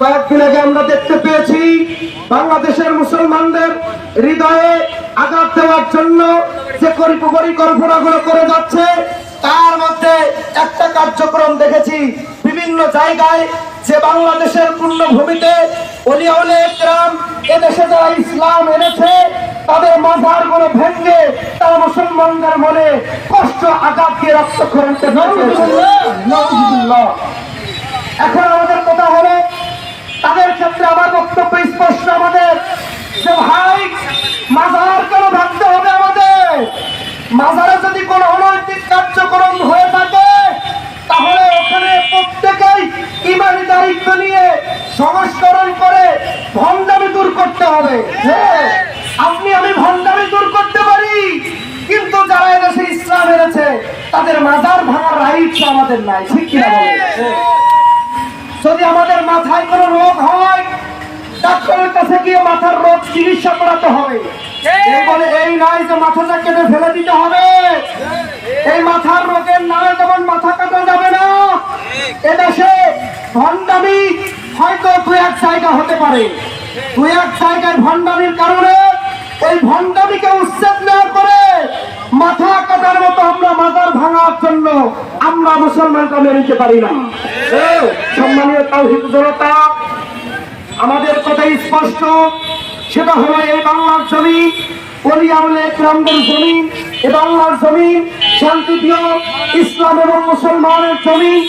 কয়েকদিন আগে আমরা দেখতে পেয়েছি বাংলাদেশের মুসলমানদের হৃদয়ে আঘাত দেওয়ার জন্য যে পরিকল্পনাগুলো করে যাচ্ছে তার মধ্যে একটা কার্যক্রম দেখেছি। বিভিন্ন জায়গায় যে বাংলাদেশের পূর্ণভূমিতে এদেশে যারা ইসলাম এনেছে তাদের মাথারগুলো ভেঙে তারা মুসলমানদের মনে কষ্ট আঘাত দিয়ে এখন কোনো অনৈতিক কার্যক্রম হয়ে থাকে তাহলে ওখানে প্রত্যেকেই ইমানি দায়িত্ব নিয়ে সংস্করণ করে ভণ্ডামি দূর করতে হবে। হ্যাঁ, আপনি আমি ভণ্ডামি দূর করতে পারি কিন্তু যারা এদেশে ইসলাম এনেছে তাদের মাজার ভাঙার রাইটস আমাদের নাই ঠিক কিনা? যদি আমাদের মাথায় কোনো রোগ হয় ডাক্তারের কাছে গিয়ে মাথার রোগ চিকিৎসা করাতে হবে। এই বলে এই নয় যে মাথাটা কেটে ফেলে দিতে হবে এই মাথার রোগের নামে যেমন মাথা কাটা যাবে না এদেশে ভণ্ডামি হয়তো দু এক জায়গা হতে পারে। দু এক জায়গায় ভণ্ডামির কারণে এই ভণ্ডামিকে উচ্ছেদ না করে মাথা কাটার মতো আমরা মাজার ভাঙার জন্য আমরা মুসলমানকে মেনে নিতে পারি না। সম্মানীয় তাওহিদ জনতা, আমাদের কথা স্পষ্ট, সেটা হলো এই বাংলার আমলে গ্রামদের জমিন, এ বাংলার জমিন শান্তিপ্রিয় ইসলাম এবং মুসলমানের জমিন।